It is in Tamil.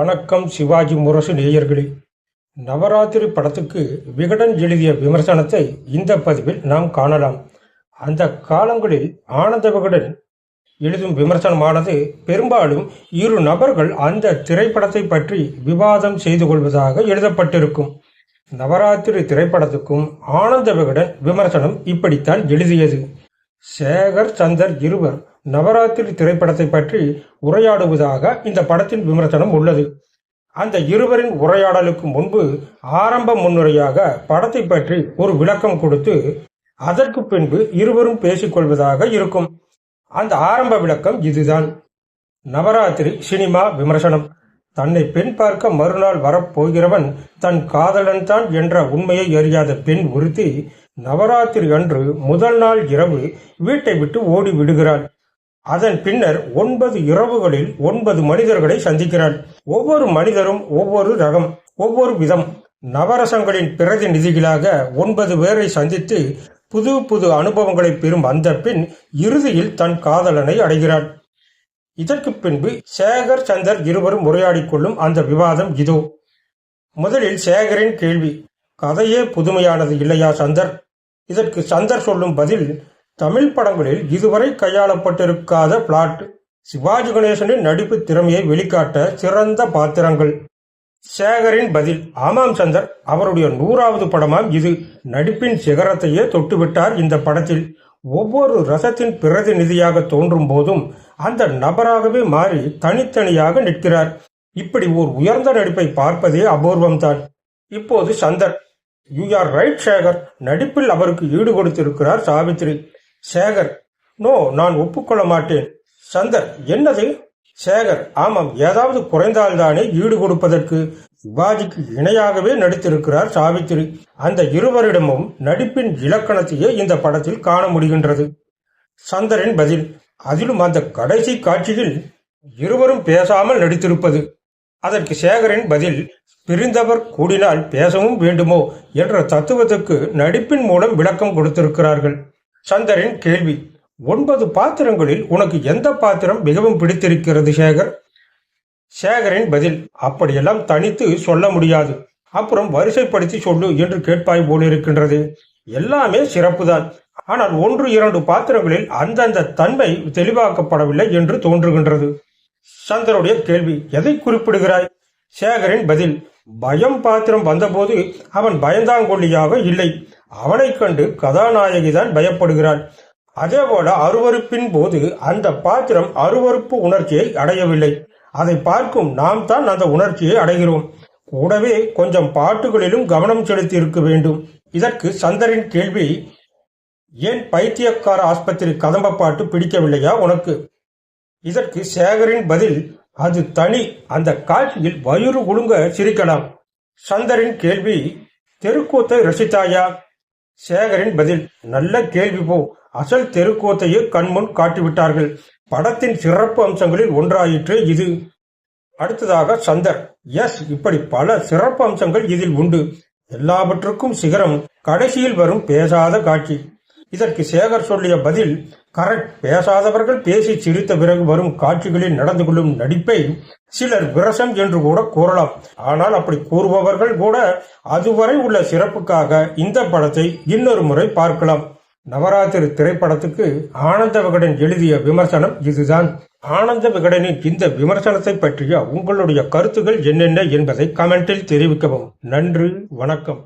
வணக்கம் சிவாஜி முரசு நேயர்களே. நவராத்திரி படத்துக்கு விகடன் எழுதிய விமர்சனத்தை இந்த பதிவில் நாம் காணலாம். அந்த காலங்களில் ஆனந்த விகடன் எழுதும் விமர்சனமானது பெரும்பாலும் இரு நபர்கள் அந்த திரைப்படத்தை பற்றி விவாதம் செய்து கொள்வதாக எழுதப்பட்டிருக்கும். நவராத்திரி திரைப்படத்துக்கும் ஆனந்த விகடன் விமர்சனம் இப்படித்தான் எழுதியது. சேகர் சந்தர் இருவர் நவராத்திரி திரைப்படத்தை பற்றி உரையாடுவதாக இந்த படத்தின் விமர்சனம் உள்ளது. அந்த இருவரின் உரையாடலுக்கு முன்பு ஆரம்ப முன்னுரையாக படத்தை பற்றி ஒரு விளக்கம் கொடுத்து அதற்கு பின்பு இருவரும் பேசிக்கொள்வதாக இருக்கும். அந்த ஆரம்ப விளக்கம் இதுதான். நவராத்திரி சினிமா விமர்சனம். தன்னை பெண் பார்க்க மறுநாள் வரப்போகிறவன் தன் காதலன் தான் என்ற உண்மையை அறியாத பெண் ஒருத்தி நவராத்திரி அன்று முதல் நாள் இரவு வீட்டை விட்டு ஓடி விடுகிறாள். அதன் பின்னர் ஒன்பது இரவுகளில் ஒன்பது மனிதர்களை சந்திக்கிறாள் ஒவ்வொரு மனிதரும் ஒவ்வொரு ரகம் ஒவ்வொரு விதம். நவரசங்களின் பிரதிநிதிகளாக ஒன்பது பேரை சந்தித்து புது புது அனுபவங்களை பெறும் அந்த பின் இறுதியில் தன் காதலனை அடைகிறாள். இதற்கு பின்பு சேகர் சந்தர் இருவரும் உரையாடி கொள்ளும் அந்த விவாதம் இதோ. முதலில் சேகரின் கேள்வி கதையே புதுமையானது இல்லையா சந்தர்? இதற்கு சந்தர் சொல்லும் பதில் தமிழ் படங்களில் இதுவரை கையாளப்பட்டிருக்காத பிளாட் சிவாஜி கணேசனின் நடிப்பு திறமையை வெளிக்காட்ட சிறந்த பாத்திரங்கள். சேகரின் பதில் ஆமாம் சந்தர் அவருடைய நூறாவது படமாம் இது. நடிப்பின் சிகரத்தையே தொட்டுவிட்டார் இந்த படத்தில். ஒவ்வொரு ரசத்தின் பிரதிநிதியாக தோன்றும் போதும் அந்த நபராகவே மாறி தனித்தனியாக நிற்கிறார். இப்படி ஓர் உயர்ந்த நடிப்பை பார்ப்பதே அபூர்வம்தான். இப்போது Chandar you are right Sekhar. நடிப்பில் அவருக்கு ஈடு கொடுத்திருக்கிறார் சாவித்ரி. சேகர். நோ நான் ஒப்புக்கொள்ள மாட்டேன். சந்தர் என்னது? சேகர் ஆமாம் ஏதாவது குறைந்தால்தானே ஈடு கொடுப்பதற்கு? சிவாஜிக்கு இணையாகவே நடித்திருக்கிறார் சாவித்திரி. அந்த இருவரிடமும் நடிப்பின் இலக்கணத்தையே இந்த படத்தில் காண முடிகின்றது. சந்தரின் பதில் அதிலும் அந்த கடைசி காட்சியில் இருவரும் பேசாமல் நடித்திருப்பது. அதற்கு சேகரின் பதில் பிரிந்தவர் கூடினால் பேசவும் வேண்டுமோ என்ற தத்துவத்துக்கு நடிப்பின் மூலம் விளக்கம் கொடுத்திருக்கிறார்கள். சந்தரின் கேள்வி ஒன்பது பாத்திரங்களில் உனக்கு எந்த பாத்திரம் மிகவும் பிடித்திருக்கிறது சேகர்? சேகரின் பதில் அப்படியெல்லாம் தனித்து சொல்ல முடியாது. அப்புறம் வரிசைப்படுத்தி சொல்லு என்று கேட்பாய் போலிருக்கின்றது. எல்லாமே சிறப்புதான். ஆனால் ஒன்று இரண்டு பாத்திரங்களில் அந்தந்த தன்மை தெளிவாக்கப்படவில்லை என்று தோன்றுகின்றது. சந்தருடைய கேள்வி எதை குறிப்பிடுகிறாய்? சேகரின் பதில் பயம் பாத்திரம் வந்தபோது அவன் பயந்தாங்கொல்லியாக இல்லை. அவனைக் கண்டு கதாநாயகிதான் பயப்படுகிறாள் அதேபோல அருவறுப்பின் போது அந்த பாத்திரம் அருவறுப்பு உணர்ச்சியை அடையவில்லை. அதை பார்க்கும் நாம் தான் அந்த உணர்ச்சியை அடைகிறோம். கூடவே கொஞ்சம் பாட்டுகளிலும் கவனம் செலுத்தி இருக்க வேண்டும். இதற்கு சந்தரின் கேள்வி ஏன் பைத்தியக்கார ஆஸ்பத்திரி கதம்ப பாட்டு பிடிக்கவில்லையா உனக்கு? இதற்கு சேகரின் பதில் அது தனி. அந்த காட்சியில் வயிறு குழுங்க சிரிக்கலாம். சந்தரின் கேள்வி தெருக்கூத்தை ரசித்தாயா? சேகரின் பதில் நல்ல கேள்வி போ. அசல் தெருக்கூத்தையே கண்முன் காட்டிவிட்டார்கள். படத்தின் சிறப்பு அம்சங்களில் ஒன்றாயிற்று இது. அடுத்ததாக சந்தர் எஸ் இப்படி பல சிறப்பு அம்சங்கள் இதில் உண்டு. எல்லாவற்றுக்கும் சிகரம். கடைசியில் வரும் பேசாத காட்சி. இதற்கு சேகர் சொல்லிய பதில் கரெக்ட் பேசாதவர்கள் பேசி சிரித்த பிறகு வரும் காட்சிகளில் நடந்து கொள்ளும் நடிப்பை சிலர் விரசம் என்று கூட கூறலாம். ஆனால் அப்படி கூறுபவர்கள் கூட அதுவரை உள்ள சிறப்புக்காக இந்த படத்தை இன்னொரு முறை பார்க்கலாம். நவராத்திரி திரைப்படத்துக்கு ஆனந்த விகடன் எழுதிய விமர்சனம் இதுதான். ஆனந்த விகடனின் இந்த விமர்சனத்தை பற்றிய உங்களுடைய கருத்துகள் என்னென்ன என்பதை கமெண்டில் தெரிவிக்கவும். நன்றி வணக்கம்.